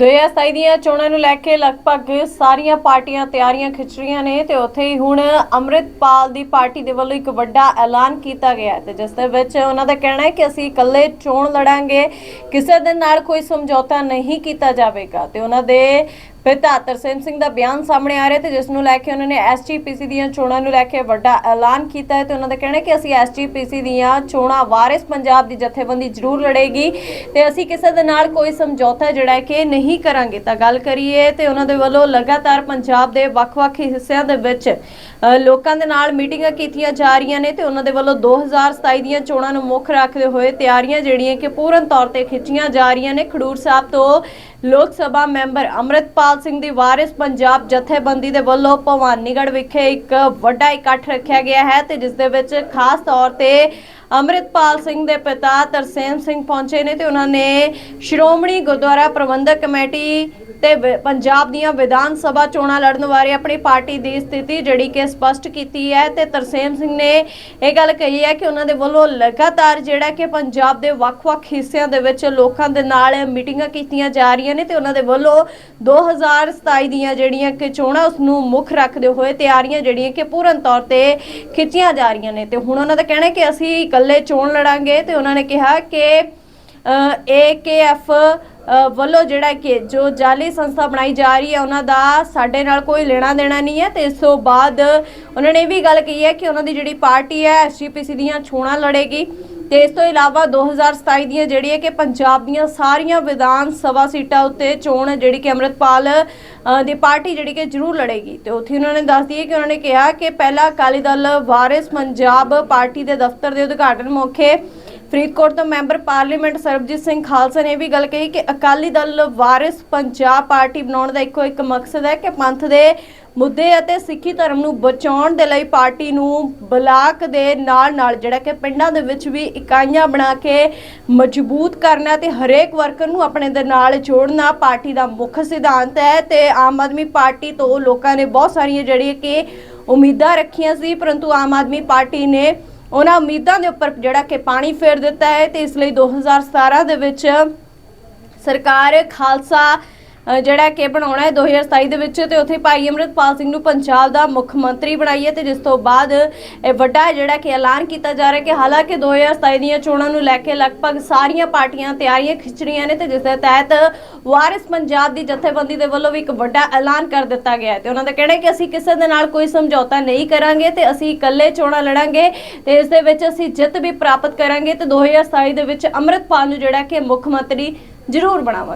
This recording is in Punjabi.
2027 ਦੀਆਂ ਚੋਣਾਂ ਨੂੰ ਲੈ ਕੇ ਲਗਭਗ ਸਾਰੀਆਂ ਪਾਰਟੀਆਂ ਤਿਆਰੀਆਂ ਖਿੱਚ ਰਹੀਆਂ ਨੇ ਤੇ ਉੱਥੇ ਹੀ ਹੁਣ ਅੰਮ੍ਰਿਤਪਾਲ ਦੀ ਪਾਰਟੀ ਦੇ ਵੱਲੋਂ ਇੱਕ ਵੱਡਾ ਐਲਾਨ ਕੀਤਾ ਗਿਆ ਹੈ ਤੇ ਜਿਸ ਦੇ ਵਿੱਚ ਉਹਨਾਂ ਦਾ ਕਹਿਣਾ ਹੈ ਕਿ ਅਸੀਂ ਇਕੱਲੇ ਚੋਣ ਲੜਾਂਗੇ, ਕਿਸੇ ਦੇ ਨਾਲ ਕੋਈ ਸਮਝੌਤਾ ਨਹੀਂ ਕੀਤਾ ਜਾਵੇਗਾ ਤੇ ਉਹਨਾਂ ਦੇ ਪਿਤਾ ਤਰਸੇਮ ਸਿੰਘ ਦਾ ਬਿਆਨ ਸਾਹਮਣੇ ਆ ਰਿਹਾ ਤੇ ਜਿਸ ਨੂੰ ਲੈ ਕੇ ਉਹਨਾਂ ਨੇ ਐਸਜੀਪੀਸੀ ਦੀਆਂ ਚੋਣਾਂ ਨੂੰ ਲੈ ਕੇ ਵੱਡਾ ਐਲਾਨ ਕੀਤਾ ਹੈ ਤੇ ਉਹਨਾਂ ਦਾ ਕਹਿਣਾ ਹੈ ਕਿ ਅਸੀਂ ਐਸਜੀਪੀਸੀ ਦੀਆਂ ਚੋਣਾਂ ਵਾਰਿਸ ਪੰਜਾਬ ਦੀ ਜਥੇਬੰਦੀ ਜ਼ਰੂਰ ਲੜੇਗੀ ਤੇ ਅਸੀਂ ਕਿਸੇ ਦੇ ਨਾਲ ਕੋਈ ਸਮਝੌਤਾ ਜਿਹੜਾ ਕਿ ਨਹੀਂ ਕਰਾਂਗੇ ਤਾਂ ਗੱਲ ਕਰੀਏ ਤੇ ਉਹਨਾਂ ਦੇ ਵੱਲੋਂ ਲਗਾਤਾਰ ਪੰਜਾਬ ਦੇ ਵੱਖ-ਵੱਖ ਹਿੱਸਿਆਂ ਦੇ ਵਿੱਚ ਲੋਕਾਂ ਦੇ ਨਾਲ ਮੀਟਿੰਗਾਂ ਕੀਤੀਆਂ ਜਾ ਰਹੀਆਂ ਨੇ ਤੇ ਉਹਨਾਂ ਦੇ ਵੱਲੋਂ 2027 ਦੀਆਂ ਚੋਣਾਂ ਨੂੰ ਮੁੱਖ ਰੱਖਦੇ ਹੋਏ ਤਿਆਰੀਆਂ ਜਿਹੜੀਆਂ ਕਿ ਪੂਰਨ ਤੌਰ ਤੇ ਖਿੱਚੀਆਂ ਜਾ ਰਹੀਆਂ ਨੇ। ਖਡੂਰ ਸਾਹਿਬ ਤੋਂ ਲੋਕ ਸਭਾ ਮੈਂਬਰ ਅੰਮ੍ਰਿਤਪਾਲ ਸਿੰਘ ਦੀ ਵਾਰਿਸ ਪੰਜਾਬ ਜਥੇਬੰਦੀ ਦੇ ਵੱਲੋਂ ਭਵਾਨੀਗੜ੍ਹ ਵਿਖੇ ਇੱਕ ਵੱਡਾ ਇਕੱਠ ਰੱਖਿਆ ਗਿਆ ਹੈ ਤੇ ਜਿਸ ਦੇ ਵਿੱਚ ਖਾਸ ਤੌਰ ਤੇ ਅੰਮ੍ਰਿਤਪਾਲ ਸਿੰਘ ਦੇ ਪਿਤਾ ਤਰਸੇਮ ਸਿੰਘ ਪਹੁੰਚੇ ਨੇ ਤੇ ਉਹਨਾਂ ਨੇ ਸ਼੍ਰੋਮਣੀ ਗੁਰਦੁਆਰਾ ਪ੍ਰਬੰਧਕ ਕਮੇਟੀ ਤੇ ਵਿ- ਪੰਜਾਬ ਦੀਆਂ ਵਿਧਾਨ ਸਭਾ ਚੋਣਾਂ ਲੜਨ ਬਾਰੇ ਆਪਣੀ ਪਾਰਟੀ ਦੀ ਸਥਿਤੀ ਜਿਹੜੀ ਕਿ ਸਪਸ਼ਟ ਕੀਤੀ ਹੈ ਤੇ ਤਰਸੇਮ ਸਿੰਘ ਨੇ ਇਹ ਗੱਲ ਕਹੀ ਹੈ ਕਿ ਉਹਨਾਂ ਦੇ ਵੱਲੋਂ ਲਗਾਤਾਰ ਜਿਹੜਾ ਕਿ ਪੰਜਾਬ ਦੇ ਵੱਖ-ਵੱਖ ਹਿੱਸਿਆਂ ਦੇ ਵਿੱਚ ਲੋਕਾਂ ਦੇ ਨਾਲ ਮੀਟਿੰਗਾਂ ਕੀਤੀਆਂ ਜਾ ਰਹੀਆਂ ਨੇ ਤੇ ਉਹਨਾਂ ਦੇ ਵੱਲੋਂ 2027 ਦੀਆਂ ਜਿਹੜੀਆਂ ਕਿ ਚੋਣਾਂ ਉਸ ਨੂੰ ਮੁੱਖ ਰੱਖਦੇ ਹੋਏ ਤਿਆਰੀਆਂ ਜਿਹੜੀਆਂ ਕਿ ਪੂਰਨ ਤੌਰ ਤੇ ਖਿੱਚੀਆਂ ਜਾ ਰਹੀਆਂ ਨੇ ਤੇ ਹੁਣ ਉਹਨਾਂ ਦਾ ਕਹਿਣਾ ਹੈ ਕਿ ਅਸੀਂ ਇਕੱਲੇ ਚੋਣ ਲੜਾਂਗੇ ਤੇ ਉਹਨਾਂ ਨੇ ਕਿਹਾ ਕਿ ਏਕੇਐਫ ਵੱਲੋਂ ਜਿਹੜਾ ਕਿ ਜੋ ਜਾਲੀ ਸੰਸਥਾ ਬਣਾਈ ਜਾ ਰਹੀ ਹੈ, ਉਹਨਾਂ ਦਾ ਸਾਡੇ ਨਾਲ ਕੋਈ ਲੈਣਾ ਦੇਣਾ ਨਹੀਂ ਹੈ ਤੇ ਇਸ ਤੋਂ ਬਾਅਦ ਉਹਨਾਂ ਨੇ ਇਹ ਵੀ ਗੱਲ ਕਹੀ ਹੈ ਕਿ ਉਹਨਾਂ ਦੀ ਜਿਹੜੀ ਪਾਰਟੀ ਹੈ ਐਸਜੀਪੀਸੀ ਦੀਆਂ ਚੋਣਾਂ ਲੜੇਗੀ। ਤੇ ਇਸ ਤੋਂ ਇਲਾਵਾ 2027 ਦੀਆਂ ਜਿਹੜੀ ਹੈ ਕਿ ਪੰਜਾਬ ਦੀਆਂ ਸਾਰੀਆਂ ਵਿਧਾਨ ਸਭਾ ਸੀਟਾਂ ਉੱਤੇ ਚੋਣ ਜਿਹੜੀ ਕਿ ਅੰਮ੍ਰਿਤਪਾਲ ਦੀ ਪਾਰਟੀ ਜਿਹੜੀ ਕਿ ਜ਼ਰੂਰ ਲੜੇਗੀ। ਤੇ ਉੱਥੇ ਉਹਨਾਂ ਨੇ ਦੱਸ ਦਈਏ ਕਿ ਉਹਨਾਂ ਨੇ ਕਿਹਾ ਕਿ ਪਹਿਲਾ ਅਕਾਲੀ ਦਲ ਵਾਰਿਸ ਪੰਜਾਬ ਪਾਰਟੀ ਦੇ ਦਫ਼ਤਰ ਦੇ ਉਦਘਾਟਨ ਮੌਕੇ ਫਰੀਦਕੋਟ ਤੋਂ ਮੈਂਬਰ ਪਾਰਲੀਮੈਂਟ ਸਰਬਜੀਤ ਸਿੰਘ ਖਾਲਸਾ ਨੇ ਇਹ ਵੀ ਗੱਲ ਕਹੀ ਕਿ ਅਕਾਲੀ ਦਲ ਵਾਰਿਸ ਪੰਜਾਬ ਪਾਰਟੀ ਬਣਾਉਣ ਦਾ ਇੱਕੋ ਇੱਕ ਮਕਸਦ ਹੈ ਕਿ ਪੰਥ ਦੇ ਮੁੱਦੇ ਅਤੇ ਸਿੱਖੀ ਧਰਮ ਨੂੰ ਬਚਾਉਣ ਦੇ ਲਈ ਪਾਰਟੀ ਨੂੰ ਬਲਾਕ ਦੇ ਨਾਲ ਨਾਲ ਜਿਹੜਾ ਕਿ ਪਿੰਡਾਂ ਦੇ ਵਿੱਚ ਵੀ ਇਕਾਈਆਂ ਬਣਾ ਕੇ ਮਜ਼ਬੂਤ ਕਰਨਾ ਤੇ ਹਰੇਕ ਵਰਕਰ ਨੂੰ ਆਪਣੇ ਦੇ ਨਾਲ ਜੋੜਨਾ ਪਾਰਟੀ ਦਾ ਮੁੱਖ ਸਿਧਾਂਤ ਹੈ ਤੇ ਆਮ ਆਦਮੀ ਪਾਰਟੀ ਤੋਂ ਲੋਕਾਂ ਨੇ ਬਹੁਤ ਸਾਰੀਆਂ ਜਿਹੜੀਆਂ ਕਿ ਉਮੀਦਾਂ ਰੱਖੀਆਂ ਸੀ, ਪਰੰਤੂ ਆਮ ਆਦਮੀ ਪਾਰਟੀ ਨੇ ਉਹਨਾਂ ਉਮੀਦਾਂ ਦੇ ਉੱਪਰ ਜਿਹੜਾ ਕਿ ਪਾਣੀ ਫੇਰ ਦਿੱਤਾ ਹੈ ਤੇ ਇਸ ਲਈ 2017 ਦੇ ਵਿੱਚ ਸਰਕਾਰ ਖਾਲਸਾ ਜਿਹੜਾ ਕਿ ਬਣਾਉਣਾ ਹੈ 2027 ਦੇ ਵਿੱਚ ਤੇ ਉੱਥੇ ਭਾਈ ਅਮਰਿਤਪਾਲ ਸਿੰਘ ਨੂੰ ਪੰਜਾਬ ਦਾ ਮੁੱਖ ਮੰਤਰੀ ਬਣਾਈਏ ਹੈ ਤੇ ਜਿਸ ਤੋਂ ਬਾਅਦ ਇਹ ਵੱਡਾ ਜਿਹੜਾ ਕਿ ਐਲਾਨ ਕੀਤਾ ਜਾ ਰਿਹਾ ਕਿ ਹਾਲਾਂਕਿ 2027 ਦੀਆਂ ਚੋਣਾਂ ਨੂੰ ਲੈ ਕੇ ਲਗਭਗ ਸਾਰੀਆਂ ਪਾਰਟੀਆਂ ਤਿਆਰੀਆਂ ਖਿੱਚ ਰਹੀਆਂ ਨੇ ਤੇ ਜਿਸ ਦੇ ਤਹਿਤ ਵਾਰਿਸ ਪੰਜਾਬ ਦੀ ਜਥੇਬੰਦੀ ਦੇ ਵੱਲੋਂ ਵੀ ਇੱਕ ਵੱਡਾ ਐਲਾਨ ਕਰ ਦਿੱਤਾ ਗਿਆ ਹੈ। ਤੇ ਉਹਨਾਂ ਦਾ ਕਹਿਣਾ ਹੈ ਕਿ ਅਸੀਂ ਕਿਸੇ ਦੇ ਨਾਲ ਕੋਈ ਸਮਝੌਤਾ ਨਹੀਂ ਕਰਾਂਗੇ ਤੇ ਅਸੀਂ ਇਕੱਲੇ ਚੋਣਾਂ ਲੜਾਂਗੇ ਤੇ ਇਸ ਦੇ ਵਿੱਚ ਅਸੀਂ ਜਿੱਤ ਵੀ ਪ੍ਰਾਪਤ ਕਰਾਂਗੇ ਤੇ 2027 ਦੇ ਵਿੱਚ ਅੰਮ੍ਰਿਤਪਾਲ ਨੂੰ ਜਿਹੜਾ ਕਿ ਮੁੱਖ ਮੰਤਰੀ ਜ਼ਰੂਰ ਬਣਾਵਾਂਗੇ।